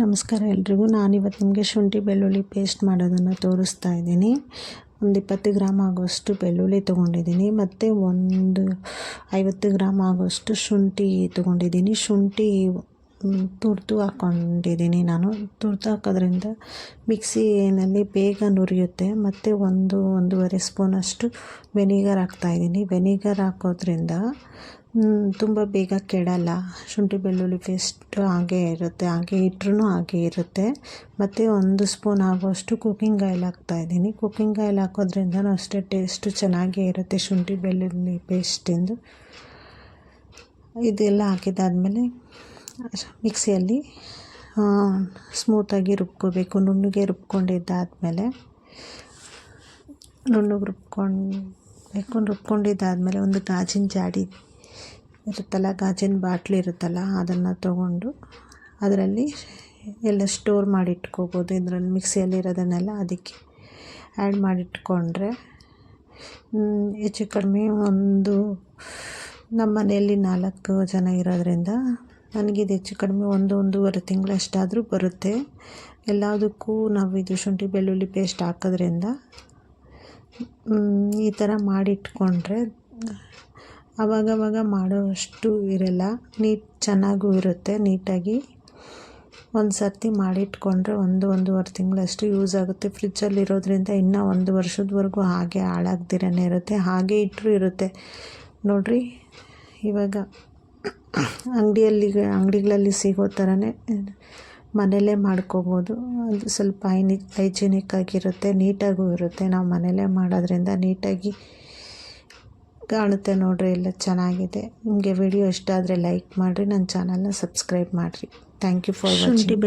ನಮಸ್ಕಾರ ಎಲ್ರಿಗೂ. ನಾನಿವತ್ತು ನಿಮಗೆ ಶುಂಠಿ ಬೆಳ್ಳುಳ್ಳಿ ಪೇಸ್ಟ್ ಮಾಡೋದನ್ನು ತೋರಿಸ್ತಾ ಇದ್ದೀನಿ. ಒಂದು ಇಪ್ಪತ್ತು ಗ್ರಾಮ್ ಆಗೋಷ್ಟು ಬೆಳ್ಳುಳ್ಳಿ ತೊಗೊಂಡಿದ್ದೀನಿ. ಮತ್ತು ಒಂದು ಐವತ್ತು ಗ್ರಾಮ್ ಆಗೋಷ್ಟು ಶುಂಠಿ ತೊಗೊಂಡಿದ್ದೀನಿ. ಶುಂಠಿ ತುರ್ತು ಹಾಕ್ಕೊಂಡಿದ್ದೀನಿ ನಾನು. ತುರ್ತು ಹಾಕೋದ್ರಿಂದ ಮಿಕ್ಸಿನಲ್ಲಿ ಬೇಗ ನುರಿಯುತ್ತೆ. ಮತ್ತು ಒಂದು ಒಂದೂವರೆ ಸ್ಪೂನಷ್ಟು ವೆನಿಗರ್ ಹಾಕ್ತಾಯಿದ್ದೀನಿ ವೆನಿಗರ್ ಹಾಕೋದ್ರಿಂದ ತುಂಬ ಬೇಗ ಕೆಡಲ್ಲ. ಶುಂಠಿ ಬೆಳ್ಳುಳ್ಳಿ ಪೇಸ್ಟ್ ಹಾಗೆ ಇರುತ್ತೆ. ಹಾಗೆ ಇಟ್ರೂ ಹಾಗೆ ಇರುತ್ತೆ. ಮತ್ತು ಒಂದು ಸ್ಪೂನ್ ಆಗುವಷ್ಟು ಕುಕ್ಕಿಂಗ್ ಆಯಿಲ್ ಹಾಕ್ತಾಯಿದ್ದೀನಿ ಕುಕ್ಕಿಂಗ್ ಆಯಿಲ್ ಹಾಕೋದ್ರಿಂದನೂ ಅಷ್ಟೇ ಟೇಸ್ಟು ಚೆನ್ನಾಗೇ ಇರುತ್ತೆ ಶುಂಠಿ ಬೆಳ್ಳುಳ್ಳಿ ಪೇಸ್ಟಿಂದು ಇದೆಲ್ಲ ಹಾಕಿದ್ದಾದಮೇಲೆ ಮಿಕ್ಸಿಯಲ್ಲಿ ಸ್ಮೂತಾಗಿ ರುಬ್ಕೋಬೇಕು. ನುಣ್ಣಗೆ ರುಬ್ಕೊಂಡಿದ್ದಾದಮೇಲೆ, ನುಣ್ಣಗೆ ರುಬ್ಕೊಂಡು, ರುಬ್ಕೊಂಡಿದ್ದಾದಮೇಲೆ ಒಂದು ಗಾಜಿನ ಜಾಡಿ ಇರುತ್ತಲ್ಲ, ಗಾಜಿನ ಬಾಟ್ಲಿ ಇರುತ್ತಲ್ಲ, ಅದನ್ನು ತೊಗೊಂಡು ಅದರಲ್ಲಿ ಎಲ್ಲ ಸ್ಟೋರ್ ಮಾಡಿಟ್ಕೋಬೋದು. ಇದರಲ್ಲಿ ಮಿಕ್ಸಿಯಲ್ಲಿರೋದನ್ನೆಲ್ಲ ಅದಕ್ಕೆ ಆ್ಯಡ್ ಮಾಡಿಟ್ಕೊಂಡ್ರೆ ಹೆಚ್ಚು ಕಡಿಮೆ ಒಂದು ನಮ್ಮ ಮನೆಯಲ್ಲಿ ನಾಲ್ಕು ಜನ ಇರೋದರಿಂದ ನನಗಿದು ಹೆಚ್ಚು ಕಡಿಮೆ ಒಂದು, ಒಂದೂವರೆ ತಿಂಗಳಷ್ಟಾದರೂ ಬರುತ್ತೆ. ಎಲ್ಲದಕ್ಕೂ ನಾವು ಇದು ಶುಂಠಿ, ಬೆಳ್ಳುಳ್ಳಿ ಪೇಸ್ಟ್ ಹಾಕೋದ್ರಿಂದ ಈ ಥರ ಮಾಡಿಟ್ಕೊಂಡ್ರೆ ಆವಾಗವಾಗ ಮಾಡೋವಷ್ಟು ಇರಲ್ಲ. ನೀಟ್ ಚೆನ್ನಾಗೂ ಇರುತ್ತೆ. ನೀಟಾಗಿ ಒಂದು ಸರ್ತಿ ಮಾಡಿಟ್ಕೊಂಡ್ರೆ ಒಂದು, ಒಂದೂವರೆ ತಿಂಗಳಷ್ಟು ಯೂಸ್ ಆಗುತ್ತೆ. ಫ್ರಿಜ್ಜಲ್ಲಿ ಇರೋದ್ರಿಂದ ಇನ್ನೂ ಒಂದು ವರ್ಷದವರೆಗೂ ಹಾಗೆ ಹಾಳಾಗ್ದಿರೇ ಇರುತ್ತೆ. ಹಾಗೆ ಇಟ್ಟರೂ ಇರುತ್ತೆ. ನೋಡಿರಿ, ಇವಾಗ ಅಂಗಡಿಯಲ್ಲಿ, ಅಂಗಡಿಗಳಲ್ಲಿ ಸಿಗೋ ಥರನೇ ಮನೆಯಲ್ಲೇ ಮಾಡ್ಕೋಬೋದು. ಅದು ಸ್ವಲ್ಪ ಹೈನಿಕ್ ಹೈಜಿನಿಕ್ ಆಗಿರುತ್ತೆ. ನೀಟಾಗೂ ಇರುತ್ತೆ. ನಾವು ಮನೆಯಲ್ಲೇ ಮಾಡೋದ್ರಿಂದ ನೀಟಾಗಿ ಕಾಣುತ್ತೆ ನೋಡಿರಿ, ಎಲ್ಲ ಚೆನ್ನಾಗಿದೆ. ನಿಮಗೆ ವಿಡಿಯೋ ಇಷ್ಟ ಆದರೆ ಲೈಕ್ ಮಾಡಿರಿ ನನ್ನ ಚಾನಲ್ನ ಸಬ್ಸ್ಕ್ರೈಬ್ ಮಾಡಿರಿ. Thank you for watching